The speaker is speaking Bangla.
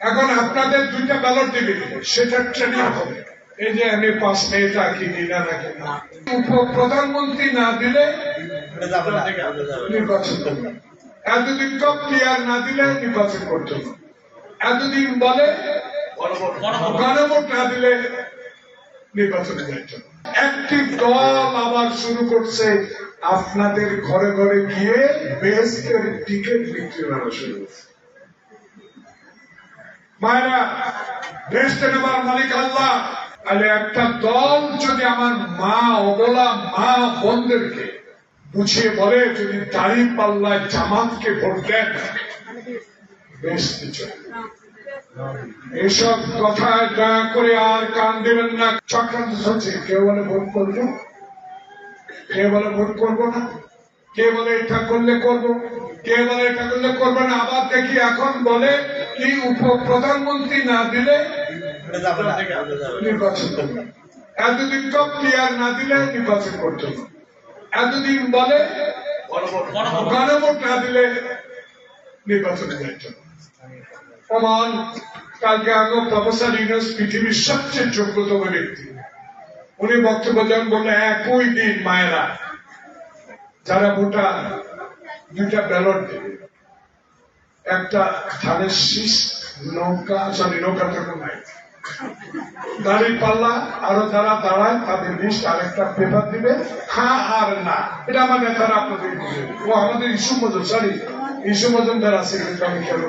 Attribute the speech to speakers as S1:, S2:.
S1: এখন আপনাদের দুইটা ব্যালট দিবে সেটা ট্রেনিং হবে। এই যে আমি পাঁচ মেয়েটা কিনি না না। কিনি উপ প্রধানমন্ত্রী না দিলে নির্বাচন এতদিন তো ক্লিয়ার না দিলে নির্বাচন করতে। এতদিন বলে গণভোট না দিলে নির্বাচন যাইত একটি দল আবার শুরু করছে, আপনাদের ঘরে ঘরে গিয়ে বেস্টের টিকিট বিক্রি করা শুরু করছে। মায়েরা বেস্ট নেবার মালিক আল্লাহ। একটা দল যদি আমার মা অবলা, মা বুঝিয়ে বলে যদি দাড়ি পাল্লায় জামাতকে ভোট দেন। এসব কথায় দয়া করে আর কান দেবেন না। চক্রান্ত চলছে। কেউ বলে ভোট করব? কে বলে ভোট করব না? কে বলে এটা করলে করব? কে বলে এটা করলে করব না? আবার দেখি এখন বলে কি উপ প্রধানমন্ত্রী না দিলে নির্বাচন করবে। এতদিন তো ক্লিয়ার না দিলে নির্বাচন করতে এতদিন বলে গণভোট না দিলে কালকে প্রফেসর পৃথিবীর সবচেয়ে যোগ্যতম ব্যক্তি। উনি বক্তব্য দেন একই দিন মায়েরা, যারা ভোটার, দুইটা ব্যালট দেবে। একটা ধানের শীষ, নৌকা সরি নৌকা জন্য নাই। দাঁড়িয়ে পাল্লা, আরও যারা দাঁড়ায়, তাদের লিস্ট আরেকটা পেপার দিবে। হ্যাঁ আর না। এটা আমার নেতারা আপনাদের। ও আমাদের ইস্যু মজুর সরি ইস্যু মজুমদার আছে, কিন্তু আমি খেলো